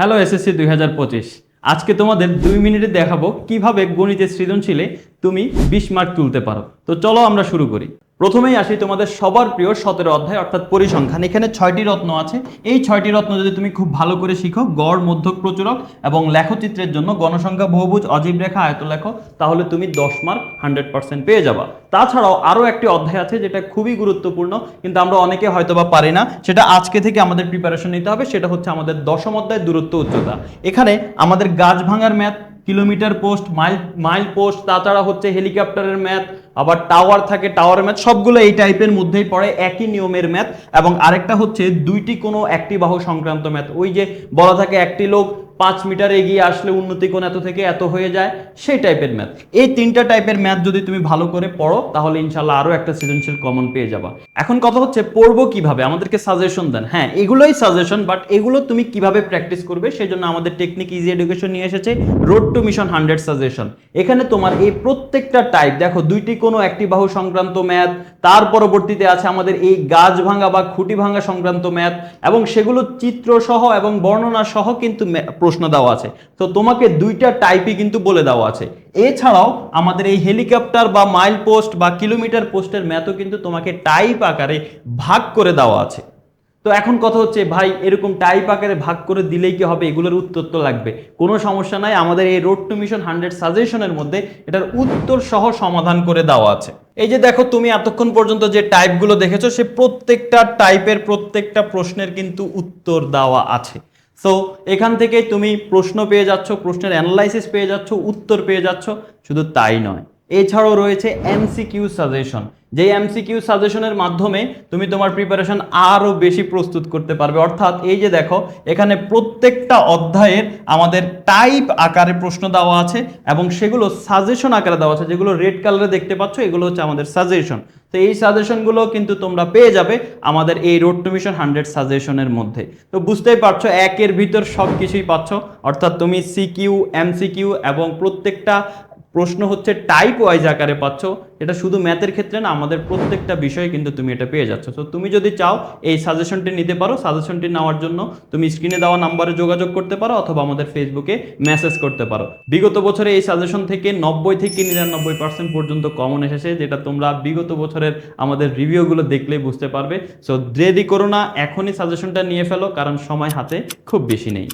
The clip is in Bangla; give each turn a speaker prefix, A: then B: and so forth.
A: হ্যালো এসএসসি দুই হাজার পঁচিশ। আজকে তোমাদের দুই মিনিটে দেখাবো কীভাবে গণিতের সৃজনশীলে তুমি বিশ মার্ক তুলতে পারো। তো চলো আমরা শুরু করি। প্রথমেই আসি তোমাদের সবার প্রিয় সতেরো অধ্যায়, অর্থাৎ পরিসংখ্যান। এখানে ছয়টি রত্ন আছে। এই ছয়টি রত্ন যদি তুমি খুব ভালো করে শিখো, গড়, মধ্যক, প্রচুরক এবং লেখচিত্রের জন্য গণসংখ্যা, বহুভুজ, অজীব রেখা আয়ত লেখো, তাহলে তুমি দশ মার্ক হান্ড্রেড পার্সেন্ট পেয়ে যাবা। তাছাড়াও আরও একটি অধ্যায় আছে যেটা খুবই গুরুত্বপূর্ণ, কিন্তু আমরা অনেকে হয়তো বা পারি না। সেটা আজকে থেকে আমাদের প্রিপারেশন নিতে হবে। সেটা হচ্ছে আমাদের দশম অধ্যায় দূরত্ব উচ্চতা। এখানে আমাদের গাছ ভাঙার math kilometre post, mile mile post, তাছাড়া হচ্ছে হেলিকপ্টারের ম্যাথ, আবার টাওয়ার থাকে টাওয়ারের ম্যাথ, সবগুলো এই টাইপের মধ্যেই পড়ে, একই নিয়মের ম্যাথ, এবং আরেকটা হচ্ছে দুইটি কোনো একটি বাহু সংক্রান্ত ম্যাথ। ওই যে বলা থাকে একটি লোক পাঁচ মিটার এগিয়ে আসলে উন্নতি কোণ এত থেকে এত হয়ে যায়, সেই টাইপের ম্যাথ এই তিনটা টাইপের ম্যাথ যদি তুমি ভালো করে পড়ো, তাহলে ইনশাল্লাহ আরও একটা সৃজনশীল কমন পেয়ে যাবা। এখন কথা হচ্ছে, পড়ব কীভাবে? আমাদেরকে সাজেশন দেন। হ্যাঁ এগুলোই সাজেশন বাট এগুলো তুমি কীভাবে প্র্যাকটিস করবে সেই জন্য আমাদের টেকনিক ইজি এডুকেশন নিয়ে এসেছে road to mission hundred suggestion এখানে তোমার এই প্রত্যেকটা টাইপ দেখো, দুইটি কোনো একটি বাহু সংক্রান্ত ম্যাথ তার পরবর্তীতে আছে আমাদের এই গাছ ভাঙা বা খুঁটি ভাঙা সংক্রান্ত ম্যাথ এবং সেগুলো চিত্র সহ এবং বর্ণনা সহ কিন্তু প্রশ্ন দেওয়া আছে। তো তোমাকে দুইটা টাইপই কিন্তু বলে দেওয়া আছে। এছাড়াও আমাদের এই হেলিকপ্টার বা মাইল পোস্ট বা কিলোমিটার পোস্টের ম্যাথও কিন্তু তোমাকে টাইপ আকারে ভাগ করে দেওয়া আছে। তো এখন কথা হচ্ছে, ভাই, এরকম টাইপ আকারে ভাগ করে দিলেই কি হবে? এগুলোর উত্তর তো লাগবে। কোনো সমস্যা নাই, আমাদের এই রোড টু মিশন হান্ড্রেড সাজেশনের মধ্যে এটার উত্তর সহ সমাধান করে দেওয়া আছে। এই যে দেখো, তুমি এতক্ষণ পর্যন্ত যে টাইপগুলো দেখেছ, সে প্রত্যেকটা টাইপের প্রত্যেকটা প্রশ্নের কিন্তু উত্তর দেওয়া আছে। সো এখান থেকে তুমি প্রশ্ন পেয়ে যাচ্ছ, প্রশ্নের অ্যানালাইসিস পেয়ে যাচ্ছ, উত্তর পেয়ে যাচ্ছ, শুধু তাই নয়। এছাড়াও রয়েছে এমসিকিউ সাজেশন যে এমসিকিউ সাজেশনের মাধ্যমে তুমি তোমার প্রিপারেশন আরও বেশি প্রস্তুত করতে পারবে। অর্থাৎ এই যে দেখো, এখানে প্রত্যেকটা অধ্যায়ের আমাদের টাইপ আকারে প্রশ্ন দেওয়া আছে এবং সেগুলো সাজেশন আকারে দেওয়া আছে। যেগুলো রেড কালারে দেখতে পাচ্ছ, এগুলো হচ্ছে আমাদের সাজেশন তো এই সাজেশনগুলো কিন্তু তোমরা পেয়ে যাবে আমাদের এই রোড টু মিশন হান্ড্রেড সাজেশনের মধ্যে। তো বুঝতেই পারছ, একের ভিতর সব কিছুই পাচ্ছ। অর্থাৎ তুমি সিকিউ এমসিকিউ এবং প্রত্যেকটা প্রশ্ন হচ্ছে টাইপ ওয়াইজ আকারে পাচ্ছ। এটা শুধু ম্যাথের ক্ষেত্রে না, আমাদের প্রত্যেকটা বিষয়ে কিন্তু তুমি এটা পেয়ে যাচ্ছ। তো তুমি যদি চাও এই সাজেশনটি নিতে পারো, সাজেশনটি নেওয়ার জন্য তুমি স্ক্রিনে দেওয়া নাম্বারে যোগাযোগ করতে পারো অথবা আমাদের ফেসবুকে মেসেজ করতে পারো। বিগত বছরে এই সাজেশন থেকে নব্বই থেকে নিরানব্বই পার্সেন্ট পর্যন্ত কমন এসেছে, যেটা তোমরা বিগত বছরের আমাদের রিভিউগুলো দেখলেই বুঝতে পারবে। সো দেরি করো না, এখনই সাজেশনটা নিয়ে ফেলো, কারণ সময় হাতে খুব বেশি নেই।